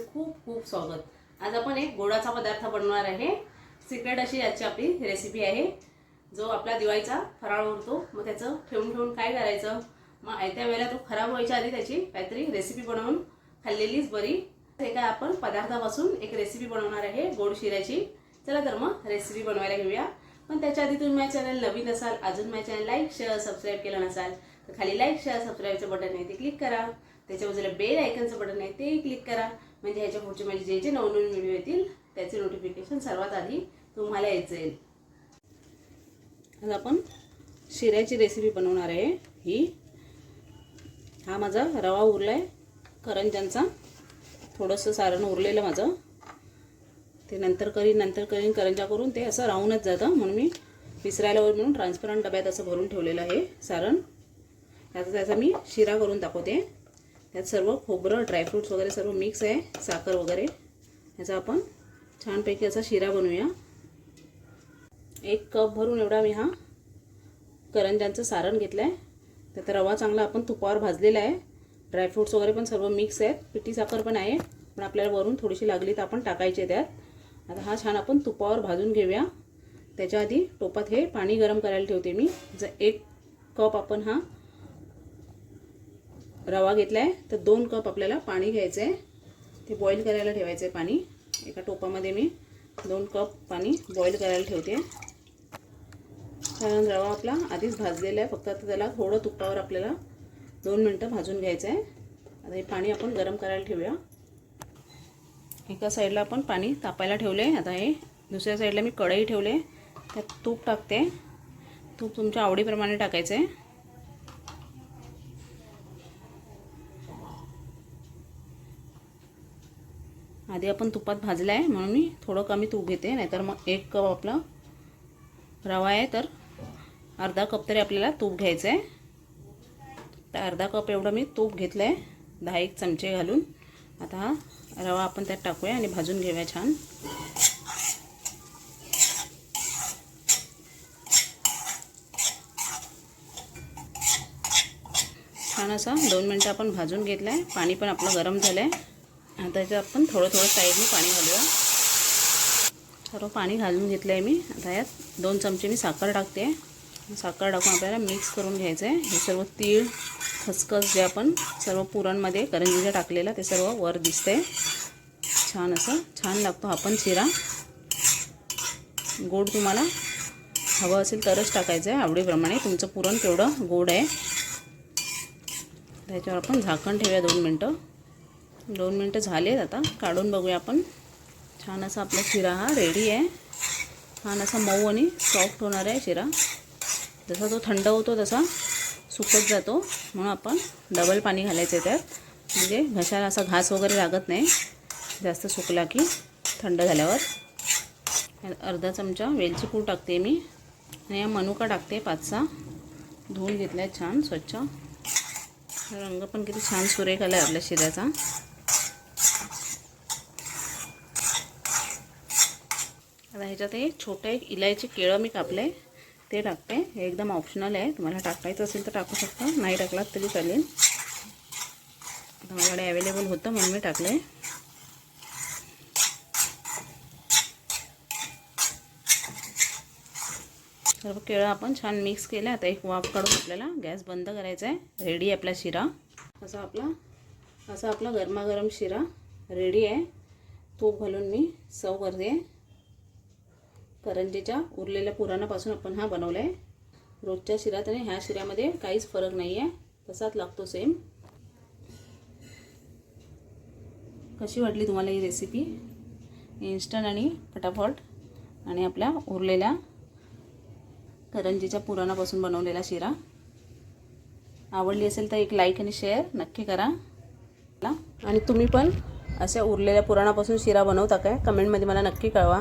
म्हणजे खूप खूप स्वागत. आज आपण एक गोडाचा पदार्थ बनवणार आहे. सिक्रेट अशी याची आपली रेसिपी आहे. जो आपला दिवाळीचा फराळ उरतो मग त्याचं ठेवून ठेवून काय करायचं? मग आयत्या वेळेला तो खराब व्हायच्या आधी त्याची काहीतरी रेसिपी बनवून खाल्लेलीच बरी. एका आपण पदार्थापासून एक रेसिपी बनवणार आहे गोड शिऱ्याची. चला तर मग रेसिपी बनवायला घेऊया. पण त्याच्या आधी तुम्ही माझ्या चॅनल नवीन असाल अजून माझ्या चॅनल लाईक शेअर सबस्क्राईब केलं नसाल तर खाली लाईक शेअर सबस्क्राईबचं बटन आहे ते क्लिक करा. त्याच्या बाजूला बेल आयकनचं बटन आहे ते क्लिक करा. म्हणजे ह्याच्या पुढचे माझे जे जे नवनवीन व्हिडिओ येतील त्याचे नोटिफिकेशन सर्वात आधी तुम्हाला येत जाईल. आज आपण शिऱ्याची रेसिपी बनवणार आहे. ही हा माझा रवा उरला आहे करंजांचा थोडंसं सारण उरलेलं माझं. ते नंतर करीन नंतर करीन करंजा करून ते असं राहूनच जातं. म्हणून मी विसरायला वर म्हणून ट्रान्सपरंट डब्यात असं भरून ठेवलेलं आहे सारण. त्याचा त्याचा मी शिरा करून दाखवते. त्यात सर्व खोबरं ड्रायफ्रूट्स वगैरे सर्व मिक्स आहे साखर वगैरे. ह्याचा आपण छानपैकी असा शिरा बनवूया. एक कप भरून एवढा मी हा करंजांचं सारण घेतलं आहे त्यात रवा चांगला आपण तुपावर भाजलेला आहे. ड्रायफ्रूट्स वगैरे पण सर्व मिक्स आहेत. पिठी साखर पण आहे पण आपल्याला वरून थोडीशी लागली तर आपण टाकायची त्यात. आता हा छान आपण तुपावर भाजून घेऊया. त्याच्या आधी टोपात हे पाणी गरम करायला ठेवते मी. जर एक कप आपण हा रवा घेतला आहे तर दोन कप आपल्याला पाणी घ्यायचं आहे ते बॉईल करायला ठेवायचं आहे पाणी. एका टोपामध्ये मी दोन कप पाणी बॉईल करायला ठेवते. कारण रवा आपला आधीच भाजलेला आहे फक्त आता त्याला थोडं तुपावर आपल्याला दोन मिनटं भाजून घ्यायचं आहे आता हे पाणी आपण गरम करायला ठेवूया. एका साईडला आपण पाणी तापायला ठेवले आता हे दुसऱ्या साईडला मी कढई ठेवले त्यात तूप टाकते. तूप तुमच्या आवडीप्रमाणे टाकायचं आहे आधी आपण तुपात भाजलं आहे म्हणून मी थोडं कमी तूप घेते नाहीतर मग एक कप आपला रवा आहे तर अर्धा कप तरी आपल्याला तूप घ्यायचं आहे तर अर्धा कप एवढं मी तूप घेतलं आहे दहा एक चमचे घालून. आता हा रवा आपण त्यात टाकूया आणि भाजून घेऊया छान. छान असा दोन मिनटं आपण भाजून घेतलं आहे पाणी पण आपलं गरम झालं आहे आता त्याच्यात आपण थोडं थोडं साईडने पाणी घालूया. सर्व पाणी घालून घेतलं आहे मी. आता यात दोन चमचे मी साखर टाकते. साखर टाकून आपल्याला मिक्स करून घ्यायचं आहे हे सर्व तीळ खसखस जे आपण सर्व पुरणमध्ये करंजीचं टाकलेलं ते सर्व वर दिसते छान असं छान लागतो हा पण शिरा. गोड तुम्हाला हवं असेल तरच टाकायचं आहे आवडीप्रमाणे तुमचं पुरण केवढं गोड आहे. त्याच्यावर आपण झाकण ठेवूया दोन मिनटं. दोन मिनटं झालेत आता. काढून बघूया आपण. छान असा आपला शिरा हा रेडी आहे. छान असा मऊ आणि सॉफ्ट होणार आहे शिरा. जसा तो थंड होतो तसा सुकत जातो. म्हणून आपण डबल पाणी घालायचं आहे त्यात. म्हणजे घशाला असा घास वगैरे लागत नाही. जास्त सुकला की थंड झाल्यावर. अर्धा चमचा वेलची पूड टाकते मी. आणि या मनुका टाकते पाच सहा धुवून घेतला आहे छान स्वच्छ. रंग पण किती छान सुरेख आला आहे आपल्या शिऱ्याचा. आता ह्याच्यात एक छोटं एक इलायची केळं मी कापलं. आहे ते टाकते. हे एकदम ऑप्शनल आहे. तुम्हाला टाकायचं असेल तर टाकू शकता. नाही टाकलात तरी चालेल. आता माझ्याकडे अवेलेबल होतं म्हणून मी टाकलं. आहे सर्व केळं आपण छान मिक्स केलं आता एक वाफ काढून आपल्याला गॅस बंद करायचा आहे. रेडी आपला शिरा. असा आपला असा आपला गरमागरम शिरा रेडी आहे. तूप घालून मी सर्व करते. करंजीच्या उरलेल्या पुराणापासून आपण हा बनवला आहे रोजच्या शिऱ्यात आणि ह्या शिऱ्यामध्ये काहीच फरक नाही आहे तसाच लागतो सेम कशी वाटली तुम्हाला ही रेसिपी इन्स्टंट आणि फटाफट आणि आपल्या उरलेल्या करंजीच्या पुराणापासून बनवलेला शिरा. आवडली असेल तर एक लाईक आणि शेअर नक्की करा. आणि तुम्ही पण अशा उरलेल्या पुराणापासून शिरा बनवता काय? कमेंटमध्ये मला नक्की कळवा.